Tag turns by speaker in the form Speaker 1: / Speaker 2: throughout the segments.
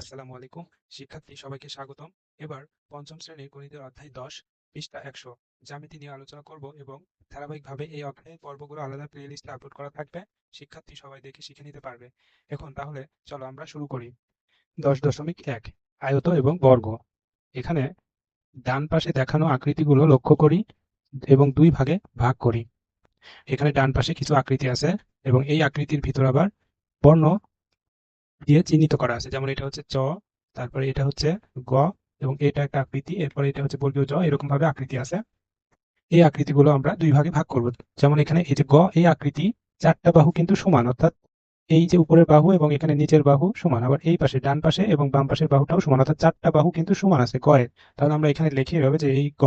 Speaker 1: আসসালামু আলাইকুম। শিক্ষার্থী সবাইকে স্বাগতম। এবার পঞ্চম শ্রেণির গণিতের অধ্যায় দশ, পৃষ্ঠা একশো। জ্যামিতি নিয়ে আলোচনা করব এবং ধারাবাহিকভাবে এই অধ্যায়ের পর্বগুলো আলাদা প্লেলিস্টে আপলোড করা থাকবে। শিক্ষার্থী সবাই দেখে শিখে নিতে পারবে। এখন তাহলে চলো আমরা শুরু করি। দশ দশমিক এক, আয়ত এবং বর্গ। এখানে ডান পাশে দেখানো আকৃতিগুলো লক্ষ্য করি এবং দুই ভাগে ভাগ করি। এখানে ডান পাশে কিছু আকৃতি আছে এবং এই আকৃতির ভিতর আবার বর্ণ দিয়ে চিহ্নিত করা আছে। যেমন এটা হচ্ছে চ, তারপরে এটা হচ্ছে গ এবং এটা একটা আকৃতি, এরপরে এটা হচ্ছে বর্গীয় জ এরকম ভাবে আকৃতি আছে। এই আকৃতিগুলো আমরা দুই ভাগে ভাগ করব। যেমন এখানে এই যে গ, এই আকৃতি চারটা বাহু কিন্তু সমান, অর্থাৎ এই যে উপরের বাহু এবং এখানে নিচের বাহু সমান, আবার এই পাশে ডান পাশে এবং বাম পাশের বাহুটাও সমান, অর্থাৎ চারটা বাহু কিন্তু সমান আছে গয়ের তাহলে আমরা এখানে লিখি এভাবে যে এই গ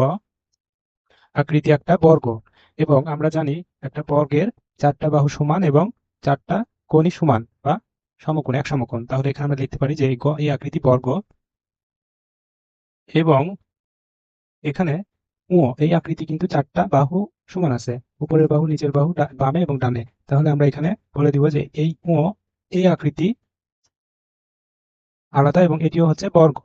Speaker 1: আকৃতি একটা বর্গ এবং আমরা জানি একটা বর্গের চারটা বাহু সমান এবং চারটা কোণই সমান বা সমকোণ, এক সমকোণ। তাহলে এখানে আমরা লিখতে পারি যে এই গ, এই আকৃতি বর্গ এবং এখানে উ এই আকৃতি কিন্তু চারটা বাহু সমান আছে। উপরের বাহু, নিচের বাহু বামে এবং ডানে। তাহলে আমরা এখানে বলে দিব যে এই উ এই আকৃতি আলাদা এবং এটিও হচ্ছে বর্গ।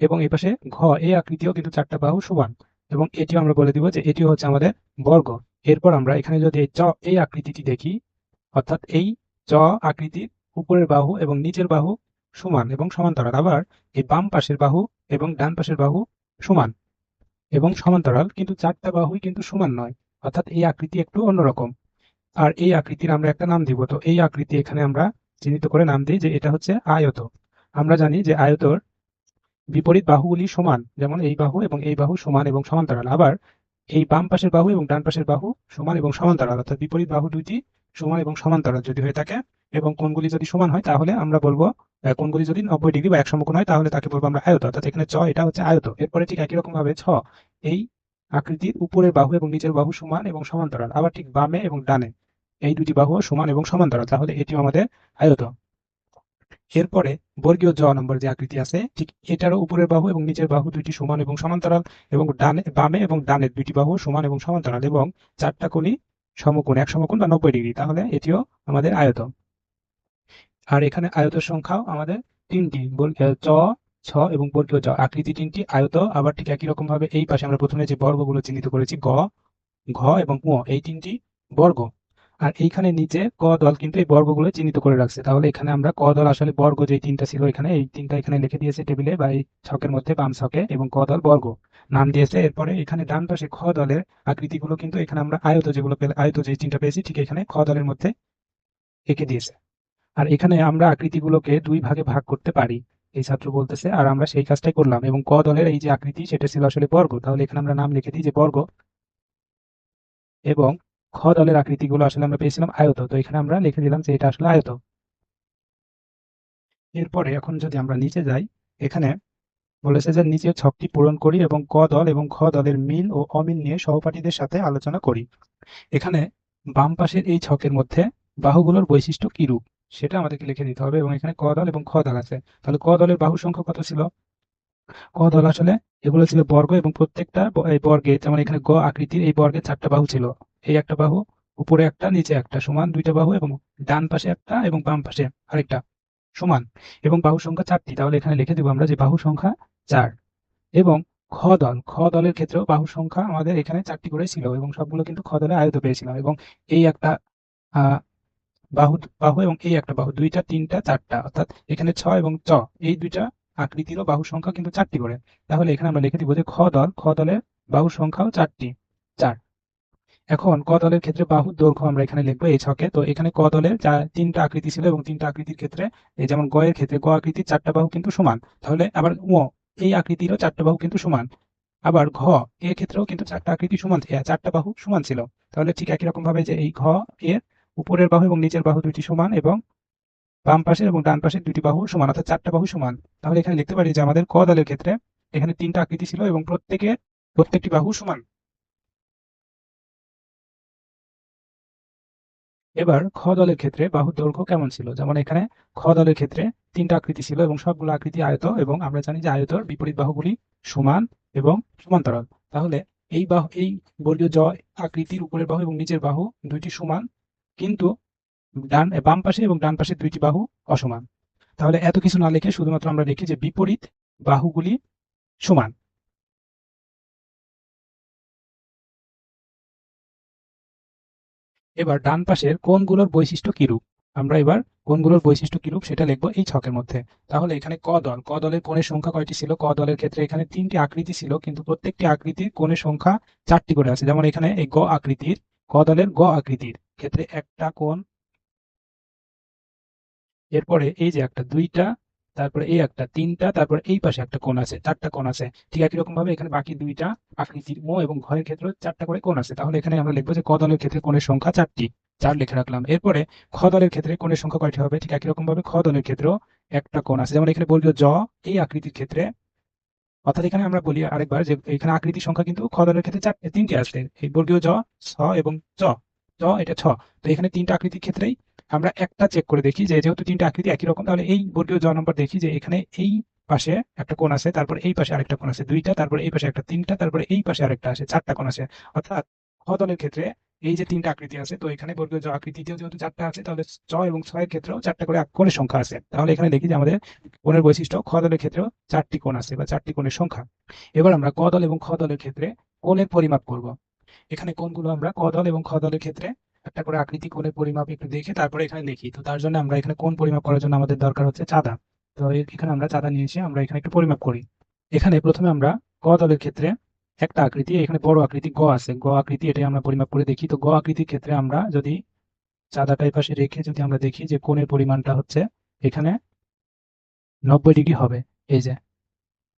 Speaker 1: এবং এই পাশে ঘ, এই আকৃতিও কিন্তু চারটা বাহু সমান। এবং এটিও আমরা বলে দিব যে এটিও হচ্ছে আমাদের বর্গ। এরপর আমরা এখানে যদি চ, এই আকৃতিটি দেখি, অর্থাৎ এই চ আকৃতির উপরের বাহু এবং নিচের বাহু সমান এবং সমান্তরাল। আবার এই বাম পাশের বাহু এবং ডান পাশের বাহু সমান এবং সমান্তরাল, কিন্তু চারটা বাহুই কিন্তু সমান নয়, অর্থাৎ এই আকৃতি একটু অন্যরকম। আর এই আকৃতির আমরা একটা নাম দিব, তো এই আকৃতি এখানে আমরা চিহ্নিত করে নাম দিই যে এটা হচ্ছে আয়ত। আমরা জানি যে আয়তর বিপরীত বাহুগুলি সমান, যেমন এই বাহু এবং এই বাহু সমান এবং সমান্তরাল। আবার এই বাম পাশের বাহু এবং ডান পাশের বাহু সমান এবং সমান্তরাল, অর্থাৎ বিপরীত বাহু দুইটি সমান এবং সমান্তরাল যদি হয়ে থাকে এবং কোনগুলি যদি সমান হয়, তাহলে আমরা বলব কোনগুলি যদি নব্বই ডিগ্রি বা এক সমকোণ হয়, তাহলে তাকে বলব আমরা আয়ত। অর্থাৎ এখানে চ এটা হচ্ছে আয়ত। এরপরে ঠিক একই রকম ভাবে ছ, এই আকৃতির উপরের বাহু এবং নিচের বাহু সমান এবং সমান্তরাল। আবার ঠিক বামে এবং ডানে এই দুটি বাহু সমান এবং সমান্তরাল, তাহলে এটিও আমাদের আয়ত। এরপরে বর্গীয় জ নম্বর যে আকৃতি আছে, ঠিক এটারও উপরের বাহু এবং নিচের বাহু দুইটি সমান এবং সমান্তরাল, এবং ডানে, বামে এবং ডানের দুইটি বাহু সমান এবং সমান্তরাল, এবং চারটা কোণই সমকোণ এক সমকোণ বা নব্বই ডিগ্রি, তাহলে এটিও আমাদের আয়ত। আর এখানে আয়তের সংখ্যাও আমাদের তিনটি। চ, ছ এবং বর্গীয় জ। আকৃতি তিনটি, আয়ত আবার ঠিক একই রকম ভাবে এই পাশে আমরা প্রথমে যে বর্গগুলো চিহ্নিত করেছি, গ, ঘ এবং উ এই তিনটি বর্গ। আর এইখানে নিচে ক দল কিন্তু এই বর্গগুলো চিহ্নিত করে রাখছে। তাহলে এখানে আমরা ক দল আসলে বর্গ যে তিনটা ছিল এখানে, এই তিনটা এখানে লিখে দিয়েছে টেবিলে বা এই ছকের মধ্যে বাম ছকে এবং ক দল বর্গ। নাম দিয়েছে এরপরে এখানে ডান পাশে খ দলের আকৃতিগুলো কিন্তু এখানে আমরা আয়ত যেগুলো আয়ত যে তিনটা পেয়েছি, ঠিক এখানে খ দলের মধ্যে এঁকে দিয়েছে। আর এখানে আমরা আকৃতিগুলোকে দুই ভাগে ভাগ করতে পারি। এই ছাত্র বলতেছে, আর আমরা সেই কাজটাই করলাম এবং ক দলের এই যে আকৃতি, সেটা ছিল আসলে বর্গ। তাহলে এখানে আমরা নাম লিখে দিই যে বর্গ এবং খ দলের আকৃতিগুলো আসলে আমরা পেয়েছিলাম আয়ত। তো এখানে আমরা লিখে দিলাম যে এটা আসলে আয়ত। এরপরে এখন যদি আমরা নিচে যাই, এখানে বলেছে যে নিচের ছকটি পূরণ করি এবং ক দল এবং খ দলের মিল ও অমিল নিয়ে সহপাঠীদের সাথে আলোচনা করি। এখানে বাম পাশের এই ছকের মধ্যে বাহুগুলোর বৈশিষ্ট্য কি রূপ সেটা আমাদেরকে লিখে দিতে হবে এবং এখানে ক দল এবং খ দল আছে। তাহলে ক দলের বাহু সংখ্যা কত ছিল? ক দল আসলে এগুলো ছিল বর্গ এবং প্রত্যেকটা এই বর্গে, যেমন এখানে গ আকৃতির এই বর্গে চারটা বাহু ছিল। এই একটা বাহু, উপরে একটা, নিচে একটা সমান দুইটা বাহু এবং ডান পাশে একটা এবং বাম পাশে আরেকটা সমান এবং বাহু সংখ্যা চারটি। তাহলে এখানে লিখে দেবো আমরা যে বাহু সংখ্যা চার এবং খ দল। খ দলের ক্ষেত্রেও বাহু সংখ্যা আমাদের এখানে চারটি করে ছিল এবং সবগুলো কিন্তু খ দলে আয়ত পেয়েছিলাম এবং এই একটা বাহু বাহু এবং এই একটা বাহু, দুইটা, তিনটা, চারটা, অর্থাৎ এখানে ছ এবং চ, এই দুইটা আকৃতিরও বাহু সংখ্যা কিন্তু চারটি করে। তাহলে এখানে আমরা লিখে দিব যে খ দল, খ দলের বাহু সংখ্যাও চারটি, চার। এখন ক দলের ক্ষেত্রে বাহুর দৈর্ঘ্য আমরা এখানে লিখব এই ছকে। তো এখানে ক দলের তিনটা আকৃতি ছিল এবং তিনটা আকৃতির ক্ষেত্রে, এই যেমন গ এর ক্ষেত্রে গ আকৃতির চারটা বাহু কিন্তু সমান। তাহলে আবার ও এই আকৃতিরও চারটা বাহু কিন্তু সমান। আবার ঘ, এর ক্ষেত্রেও কিন্তু চারটা আকৃতি সমান চারটা বাহু সমান ছিল। তাহলে ঠিক একই রকম ভাবে যে এই ঘ, এর উপরের বাহু এবং নিচের বাহু দুইটি সমান এবং বাম পাশের এবং ডান পাশের দুটি বাহু সমান, অর্থাৎ চারটা বাহু সমান। তাহলে এখানে লিখতে পারি যে আমাদের ক দলের ক্ষেত্রে এখানে তিনটা আকৃতি ছিল এবং প্রত্যেকের প্রত্যেকটি বাহু সমান। এবার খ দলের ক্ষেত্রে বাহুর দৈর্ঘ্য কেমন ছিল? যেমন এখানে খ দলের ক্ষেত্রে তিনটা আকৃতি ছিল এবং সবগুলো আকৃতি আয়ত এবং আমরা জানি যে আয়তর বিপরীত বাহুগুলি সমান এবং সমান্তরাল। তাহলে এই বাহু, এই বর্গীয় জ আকৃতির উপরের বাহু এবং নিচের বাহু দুইটি সমান কিন্তু ডান বাম পাশে এবং ডান পাশে দুইটি বাহু অসমান। তাহলে এত কিছু না লিখে শুধুমাত্র আমরা লিখি যে বিপরীত বাহুগুলি সমান। এবার ডান পাশের কোনগুলোর বৈশিষ্ট্য কিরূপ? আমরা এবার কোনগুলোর বৈশিষ্ট্য কিরূপ সেটা লিখব এই ছকের মধ্যে। তাহলে এখানে ক দল। ক দলের কোণের সংখ্যা কয়টি ছিল? ক দলের ক্ষেত্রে এখানে তিনটি আকৃতি ছিল, কিন্তু প্রত্যেকটি আকৃতির কোণের সংখ্যা চারটি করে আছে। যেমন এখানে এই গ আকৃতির, ক দলের গ আকৃতির। ক্ষেত্রে একটা কোণ, এরপরে এই যে একটা দুইটা, তারপরে এই একটা তিনটা, তারপরে এই পাশে একটা কোণ আছে, চারটা কোণ আছে। ঠিক একই রকম ভাবে এখানে বাকি দুইটা আকৃতির মো এবং ঘরের ক্ষেত্রে চারটা করে কোণ আছে। তাহলে এখানে আমরা লিখব যে ক দলের ক্ষেত্রে কোণের সংখ্যা চারটি। চার লিখে রাখলাম। এরপরে খ দলের ক্ষেত্রে কোণের সংখ্যা কয়টি হবে? ঠিক একই রকম ভাবে খ দলের ক্ষেত্রেও একটা কোণ আছে। যেমন এখানে বর্গীয় জ, এই আকৃতির ক্ষেত্রে, অর্থাৎ এখানে আমরা বলি আরেকবার যে এখানে আকৃতির সংখ্যা কিন্তু খ দলের ক্ষেত্রে চার, তিনটি আসছে এই বর্গীয় জ ছ এবং জ জ এটা ছ। তো এখানে তিনটা আকৃতির ক্ষেত্রেই আমরা একটা চেক করে দেখি যে যেহেতু তিনটা আকৃতি একই রকম, তাহলে এই বর্গীয় জ নম্বর দেখি যে এখানে এই পাশে একটা কোণ আছে, তারপর এই পাশে আরেকটা কোণ আছে, দুইটা, তারপর এই পাশে একটা, তিনটা, তারপরে এই পাশে আরেকটা আছে, চারটা কোণ আছে। অর্থাৎ খ ক্ষেত্রে এই যে তিনটা আকৃতি আছে, তো এখানে বর্গীয় জ আকৃতিতেও যেহেতু চারটা আছে, তাহলে চ এবং ছয়ের ক্ষেত্রেও চারটা করে এক কোণের সংখ্যা আছে। তাহলে এখানে দেখি যে আমাদের কোণের বৈশিষ্ট্য, খ ক্ষেত্রেও চারটি কোণ আছে বা চারটি কোণের সংখ্যা। এবার আমরা ক এবং খ দলের ক্ষেত্রে কোণের পরিমাপ করব। এখানে কোনগুলো আমরা? ক দল এবং খ দলের ক্ষেত্রে একটা করে আকৃতি কোণের পরিমাপ একটু দেখে তারপরে এখানে লিখি। তো তার জন্য আমরা এখানে কোন পরিমাপ করার জন্য আমাদের দরকার হচ্ছে চাঁদা। তো এখানে আমরা চাঁদা নিয়ে এসে আমরা এখানে একটু পরিমাপ করি। এখানে প্রথমে আমরা ক দলের ক্ষেত্রে একটা আকৃতি, এখানে বড় আকৃতি গ আছে। গ আকৃতি এটাই আমরা পরিমাপ করে দেখি। তো গ আকৃতির ক্ষেত্রে আমরা যদি চাঁদাটা পাশে রেখে যদি আমরা দেখি যে কোণের পরিমাণটা হচ্ছে এখানে নব্বই ডিগ্রি হবে, এই যে।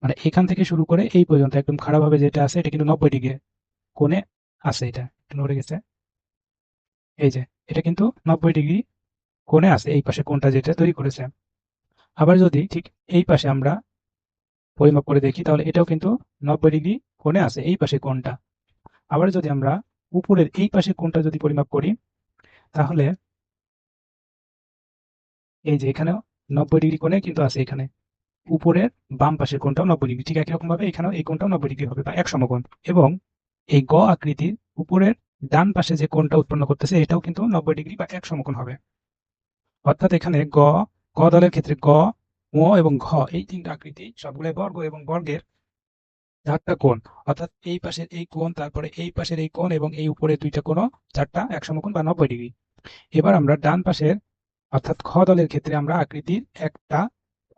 Speaker 1: মানে এখান থেকে শুরু করে এই পর্যন্ত, একদম খারাপভাবে যেটা আছে, এটা কিন্তু নব্বই ডিগ্রি। কোণে আছে এটা নড়ে গেছে। এই যে, এটা কিন্তু নব্বই ডিগ্রি কোণে আছে, এই পাশে কোনটা যেটা তৈরি করেছে। আবার যদি ঠিক এই পাশে আমরা পরিমাপ করে দেখি, তাহলে এটাও কিন্তু নব্বই ডিগ্রি কোণে আছে, এই পাশে কোণটা। আবার যদি আমরা উপরের এই পাশে কোণটা যদি পরিমাপ করি, তাহলে এই যে এখানেও নব্বই ডিগ্রি কোণে কিন্তু আছে এখানে। উপরের বাম পাশের কোণটাও নব্বই ডিগ্রি, ঠিক একই রকম ভাবে এখানেও এই কোণটাও নব্বই ডিগ্রি হবে, বা এক সমকোণ। এবং এই গ আকৃতির উপরের ডান পাশে যে কোণটা উৎপন্ন করতেছে, এটাও কিন্তু নব্বই ডিগ্রি বা এক সমকোণ হবে। অর্থাৎ এখানে গ, ক দলের ক্ষেত্রে গ ও এবং ঘ এই তিনটা আকৃতি সবগুলো বর্গ এবং বর্গের চারটা কোণ। অর্থাৎ এই পাশের এই কোণ, তারপরে এই পাশের এই কোণ এবং এই উপরে দুইটা কোণ চারটা এক সমকোণ বা নব্বই ডিগ্রি। এবার আমরা ডান পাশের, অর্থাৎ খ দলের ক্ষেত্রে আমরা আকৃতির একটা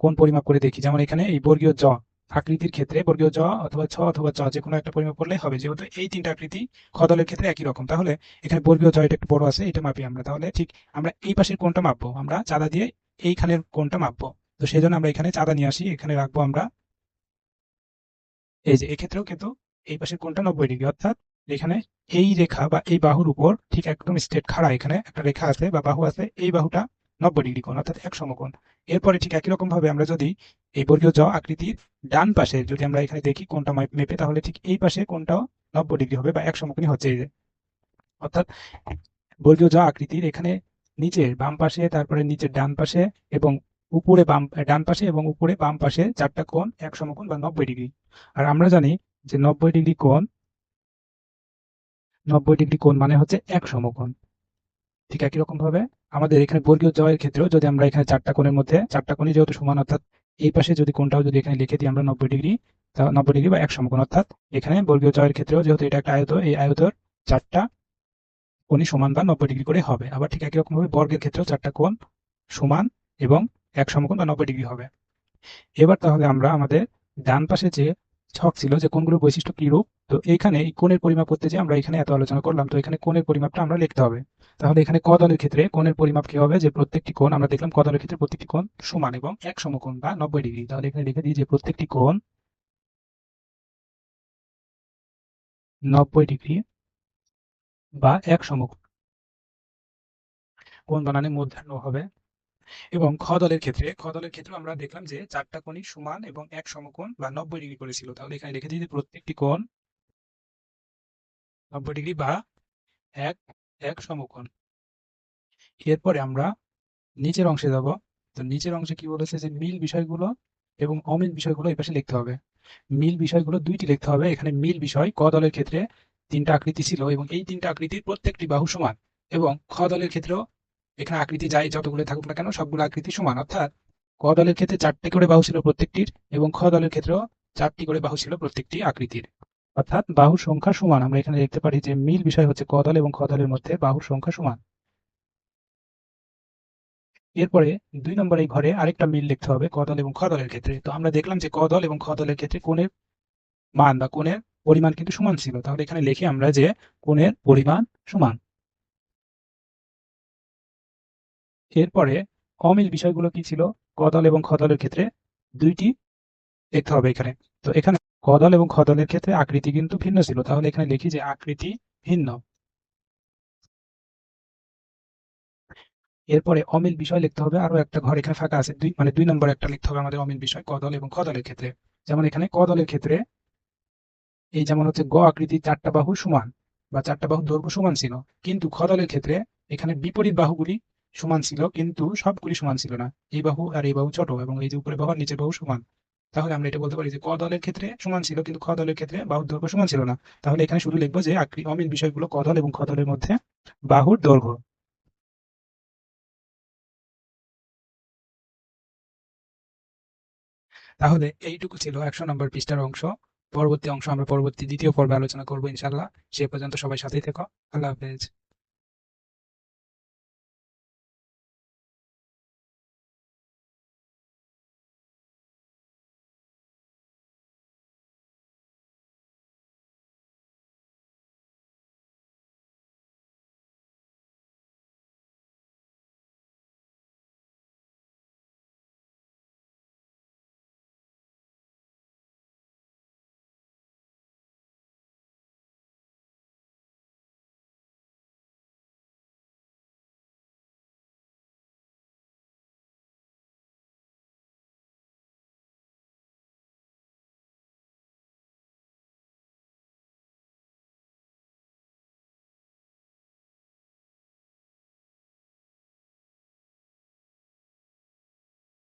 Speaker 1: কোণ পরিমাপ করে দেখি। যেমন এখানে এই বর্গীয় জ আকৃতির ক্ষেত্রে বর্গীয় জ অথবা ছ অথবা চ যে কোনো একটা পরিমাপ করলেই হবে। যেহেতু এই তিনটা আকৃতি খ দলের ক্ষেত্রে একই রকম। তাহলে এখানে বর্গীয় জ এটা একটু বড় আছে, এটা মাপি আমরা। তাহলে ঠিক আমরা এই পাশের কোণটা মাপবো। আমরা চাঁদা দিয়ে এইখানের কোণটা মাপবো। তো সেই জন্য আমরা এখানে চাঁদা নিয়ে আসি। এখানে রাখব আমরা এই যে, এক্ষেত্রেও কিন্তু এই পাশের কোনটা নব্বই ডিগ্রি। অর্থাৎ এখানে এই রেখা বা এই বাহুর উপর ঠিক একদম স্ট্রেট খাড়া এখানে একটা রেখা আছে বা বাহু আছে, এই বাহুটা নব্বই ডিগ্রি কোণ, অর্থাৎ এক সমকোণ। এরপরে ঠিক একই রকম ভাবে আমরা যদি এই বর্গীয় জ আকৃতির ডান পাশে, যদি আমরা এখানে দেখি কোনটা মেপে, তাহলে ঠিক এই পাশে কোনটাও নব্বই ডিগ্রি হবে বা এক সমকোণী হচ্ছে এই যে। অর্থাৎ বর্গীয় জ আকৃতির এখানে নিচের বাম পাশে, তারপরে নিচের ডান পাশে এবং উপরে বাম, ডান পাশে এবং উপরে বাম পাশে চারটা কোণ এক সমকোণ বা নব্বই ডিগ্রি। আর আমরা জানি যে নব্বই ডিগ্রি কোণ, নব্বই ডিগ্রি কোণ মানে হচ্ছে এক সমকোণ। ঠিক একই রকম ভাবে আমাদের এখানে বর্গীয় জয়ের ক্ষেত্রেও যদি আমরা এখানে চারটা কোণের মধ্যে, চারটা কোণই যেহেতু সমান, অর্থাৎ এই পাশে যদি কোনটাও যদি এখানে লিখে দিই আমরা নব্বই ডিগ্রি নব্বই ডিগ্রি বা এক সমকোণ, অর্থাৎ এখানে বর্গীয় চয়ের ক্ষেত্রেও যেহেতু এটা একটা আয়ত এই আয়তর চারটা কোণই সমান বা নব্বই ডিগ্রি করে হবে। আবার ঠিক একই রকমভাবে বর্গের ক্ষেত্রেও চারটা কোণ সমান এবং এক সমকোণ বা নব্বই ডিগ্রি হবে। এবার তাহলে আমরা আমাদের ডান পাশে যে ছক ছিল যে কোনগুলো বৈশিষ্ট্য কি রূপ তো এইখানে এই কোণের পরিমাপ করতে যে আমরা এখানে এত আলোচনা করলাম, তো এখানে কোণের পরিমাপটা আমরা লিখতে হবে। তাহলে এখানে ক ক্ষেত্রে কোণের পরিমাপ কি হবে? যে প্রত্যেকটি কোণ, আমরা দেখলাম ক ক্ষেত্রে প্রত্যেকটি কোণ সমান এবং এক সমকোণ বা নব্বই ডিগ্রি। তাহলে এখানে লিখে দিই যে প্রত্যেকটি কোণ নব্বই ডিগ্রি বা এক সমকোণ। কোণ বানানে মধ্যাহ্ন হবে এবং খ দলের ক্ষেত্রে, খ দলের ক্ষেত্রে আমরা দেখলাম যে চারটা কোণই সমান এবং এক সমকোণ বা নব্বই ডিগ্রি করেছিল তাহলে এখানে লিখে দিই প্রত্যেকটি কোণ নব্বই ডিগ্রি বা এক এক সমকোণ। এরপরে আমরা নিচের অংশে যাব। তো নিচের অংশে কি বলেছে যে মিল বিষয়গুলো এবং অমিল বিষয়গুলো এই পাশে লিখতে হবে। মিল বিষয়গুলো দুইটি লিখতে হবে। এখানে মিল বিষয় ক দলের ক্ষেত্রে তিনটা আকৃতি ছিল এবং এই তিনটা আকৃতির প্রত্যেকটি বাহু সমান এবং খ দলের ক্ষেত্রেও এখানে আকৃতি যাই যতগুলো থাকুক না কেন, সবগুলো আকৃতি সমান। অর্থাৎ ক দলের ক্ষেত্রে চারটি করে বাহু ছিল প্রত্যেকটির এবং খ দলের ক্ষেত্রেও চারটি করে বাহু ছিল প্রত্যেকটি আকৃতির। অর্থাৎ বাহুর সংখ্যা সমান। আমরা এখানে দেখতে পারি যে মিল বিষয় হচ্ছে ক দল এবং খ দলের মধ্যে বাহুর সংখ্যা সমান। এরপরে দুই নম্বর এই ঘরে আরেকটা মিল লিখতে হবে, ক দল এবং খ দলের ক্ষেত্রে। তো আমরা দেখলাম যে ক দল এবং খ দলের ক্ষেত্রে কোণের মান বা কোণের পরিমাণ কিন্তু সমান ছিল। তাহলে এখানে লিখি আমরা যে কোণের পরিমাণ সমান। এরপরে অমিল বিষয়গুলো কি ছিল? কদল এবং খ দলের ক্ষেত্রে দুইটি দেখতে হবে এখানে। তো এখানে কদল এবং খদলের ক্ষেত্রে আকৃতি কিন্তু ভিন্ন ছিল। তাহলে এখানে লিখি যে আকৃতি ভিন্ন। এরপরে অমিল বিষয় লিখতে হবে। আরও একটা ঘর এখানে ফাঁকা আছে। দুই মানে দুই নম্বর একটা লিখতে হবে আমাদের অমিল বিষয়, কদল এবং খ দলের ক্ষেত্রে। যেমন এখানে কদলের ক্ষেত্রে এই যেমন হচ্ছে গ আকৃতি চারটা বাহু সমান বা চারটা বাহু দৈর্ঘ্য সমান ছিল। কিন্তু খ দলের ক্ষেত্রে এখানে বিপরীত বাহুগুলি সমান ছিল, কিন্তু সবগুলি সমান ছিল না। এই বাহু আর এই বাহু ছোট এবং এই যে উপরে বাহু আর নিচের বাহু সমান। তাহলে আমরা এটা বলতে পারি যে ক দলের ক্ষেত্রে সমান ছিল, কিন্তু খ দলের ক্ষেত্রে বাহুর দৈর্ঘ্য সমান ছিল না। তাহলে এখানে শুধু লিখব যে আকৃ- অমিল বিষয়গুলো ক দল এবং খ দলের মধ্যে বাহুর দৈর্ঘ্য। তাহলে এইটুকু ছিল একশো নম্বর পৃষ্ঠার অংশ। পরবর্তী অংশ আমরা পরবর্তী দ্বিতীয় পর্বে আলোচনা করব ইনশাল্লাহ সে পর্যন্ত সবাই সাথেই থেকো। আল্লাহ হাফেজ।